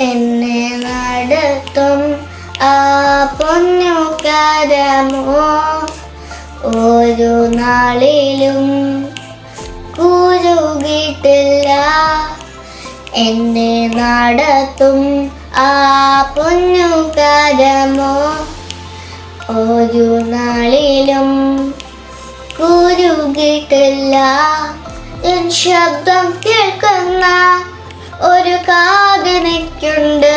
എന്നെ നടത്തും. ആ പൊന്നു കരമോ? ഒരു നാളിലും കുരുകിട്ടില്ല. എന്നെ നടത്തും. ആ പൊന്നു കരമോ? ഒരു നാളിലും കുരുകിട്ടില്ല. ശബ്ദം കേൾക്കുന്ന ഒരു കാതിനയ്ക്കുണ്ട്.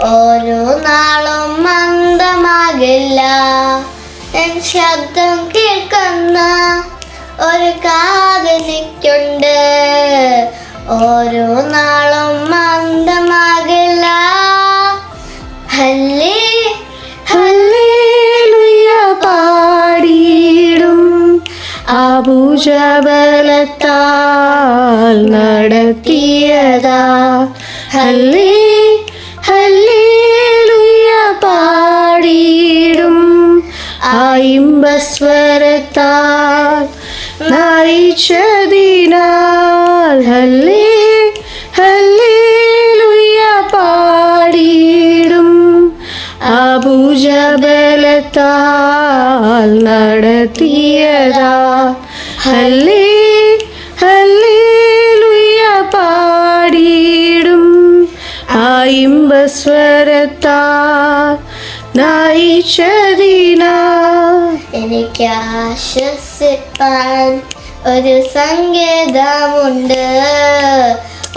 ഓരോ നാളും മന്ദമാകില്ല. എൻ ശബ്ദം കേൾക്കുന്ന ഒരു കാതിനയ്ക്കുണ്ട്. ഓരോ നാളും മന്ദമാകില്ല. ഹല്ലേ പാടിയിടും. നടത്തിയതാ. ഹല്ലേ ഹല്ലേലുയ പാടിയിടും. ആയിമ്പസ്വരത്താൽ നയിച്ചതിനാൽ. ഹല്ലേ ഹല്ലേലൂയ പാടിയിടും. അഭുജബലത്താൽ നടത്തിയതാ. ഹല്ലേ എനിക്ക് ആശ്വസിപ്പാൻ ഒരു സങ്കേതമുണ്ട്.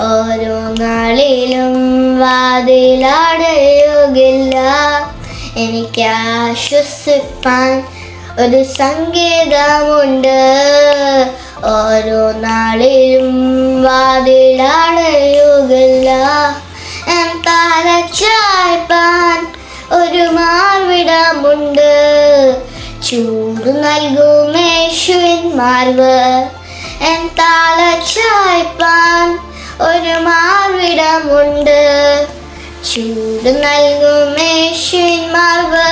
ഓരോ നാളിലും വാതിലടയുകില്ല എനിക്ക് ആശ്വസിപ്പാൻ ഒരു സംഗീതമുണ്ട് ഓരോ നാളിലും വാതിലടയുകില്ല തലച്ചായ്പാൻ ഒരു മാർവിടമുണ്ട് ചൂട് നൽകും യേശുവിൻ മാർവ്. എൻ തലച്ചായ്പാൻ ഒരു മാർവിടമുണ്ട് ചൂട് നൽകും യേശുവിൻ മാർവ്.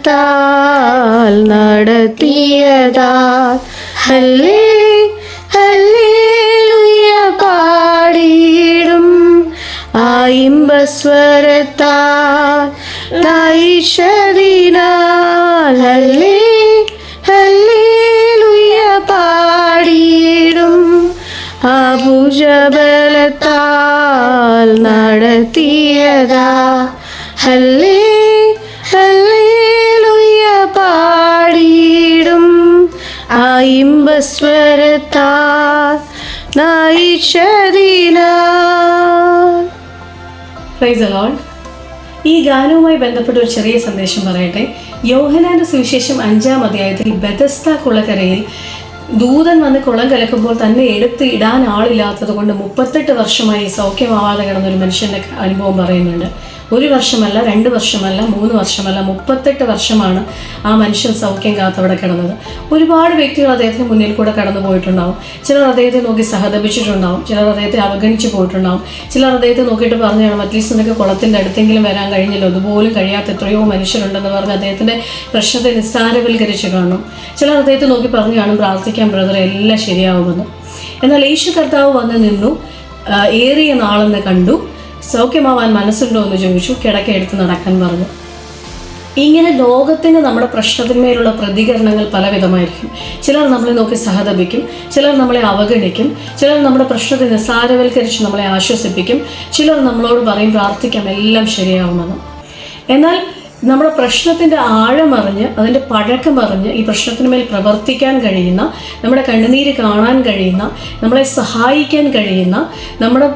അഭുജബലത്താൽ നടത്തിയതാ ഹല്ലേ ഹല്ലേലൂയ പാടിയിടും ആയിമ്പസ്വരത്താൽ തൈശദിനാൽ ഹല്ലേ ഹല്ലേ. അലോൾ ഈ ഗാനവുമായി ബന്ധപ്പെട്ട ഒരു ചെറിയ സന്ദേശം പറയട്ടെ. യോഹനാന്റെ സുവിശേഷം അഞ്ചാം അധ്യായത്തിൽ ബെതസ്ത കുളക്കരയിൽ ദൂതൻ വന്ന് കുളം കലക്കുമ്പോൾ തന്നെ എടുത്ത് ഇടാൻ ആളില്ലാത്തത് കൊണ്ട് മുപ്പത്തെട്ട് വർഷമായി സൗഖ്യമാവാതെ കിടന്നൊരു മനുഷ്യന്റെ അനുഭവം പറയുന്നുണ്ട്. ഒരു വർഷമല്ല രണ്ട് വർഷമല്ല മൂന്ന് വർഷമല്ല മുപ്പത്തെട്ട് വർഷമാണ് ആ മനുഷ്യൻ സൗഖ്യം കാത്തവിടെ കിടന്നത്. ഒരുപാട് വ്യക്തികൾ അദ്ദേഹത്തിന് മുന്നിൽ കൂടെ കടന്നു പോയിട്ടുണ്ടാവും. ചിലർ അദ്ദേഹത്തെ നോക്കി സഹതപിച്ചിട്ടുണ്ടാവും. ചിലർ അദ്ദേഹത്തെ അവഗണിച്ചു പോയിട്ടുണ്ടാവും. ചിലർ അദ്ദേഹത്തെ നോക്കിയിട്ട് പറഞ്ഞാണ് അറ്റ്ലീസ്റ്റ് നിനക്ക് കുളത്തിന്റെ അടുത്തെങ്കിലും വരാൻ കഴിഞ്ഞല്ലോ. അതുപോലും കഴിയാത്ത എത്രയോ മനുഷ്യരുണ്ടെന്ന് പറഞ്ഞ് അദ്ദേഹത്തിന്റെ പ്രശ്നത്തെ നിസ്സാരവൽക്കരിച്ച് കാണും. ചിലർ അദ്ദേഹത്തെ നോക്കി പറഞ്ഞു കാണും പ്രാർത്ഥിക്കാൻ ബ്രദർ എല്ലാം ശരിയാവുമെന്ന്. എന്നാൽ യേശു കർത്താവ് വന്ന് നിന്നു ഏറിയ നാളെന്ന് കണ്ടു. സൗഖ്യമാവാൻ മനസ്സുണ്ടോ എന്ന് ചോദിച്ചു. കിടക്ക എടുത്ത് നടക്കാൻ പറഞ്ഞു. ഇങ്ങനെ ലോകത്തിന് നമ്മുടെ പ്രശ്നത്തിന്മേലുള്ള പ്രതികരണങ്ങൾ പലവിധമായിരിക്കും. ചിലർ നമ്മളെ നോക്കി സഹതപിക്കും ചിലർ നമ്മളെ അവഗണിക്കും ചിലർ നമ്മുടെ പ്രശ്നത്തെ നിസ്സാരവൽക്കരിച്ച് നമ്മളെ ആശ്വസിപ്പിക്കും ചിലർ നമ്മളോട് പറയും പ്രാർത്ഥിക്കാം എല്ലാം ശരിയാവുമെന്ന്. എന്നാൽ നമ്മുടെ പ്രശ്നത്തിന്റെ ആഴമറിഞ്ഞ് അതിന്റെ പഴക്കമറിഞ്ഞ് ഈ പ്രശ്നത്തിന് മേൽ പ്രവർത്തിക്കാൻ കഴിയുന്ന നമ്മുടെ കണ്ണുനീര് കാണാൻ കഴിയുന്ന നമ്മളെ സഹായിക്കാൻ കഴിയുന്ന നമ്മുടെ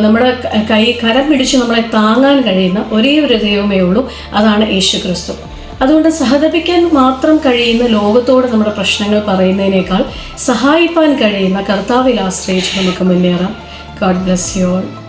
നമ്മുടെ കൈ കരം പിടിച്ച് നമ്മളെ താങ്ങാൻ കഴിയുന്ന ഒരേ ഒരു ദൈവമേ ഉള്ളൂ. അതാണ് യേശു ക്രിസ്തു അതുകൊണ്ട് സഹതപിക്കാൻ മാത്രം കഴിയുന്ന ലോകത്തോട് നമ്മുടെ പ്രശ്നങ്ങൾ പറയുന്നതിനേക്കാൾ സഹായിപ്പാൻ കഴിയുന്ന കർത്താവിൽ ആശ്രയിച്ച് നമുക്ക് മുന്നേറാം. God bless you all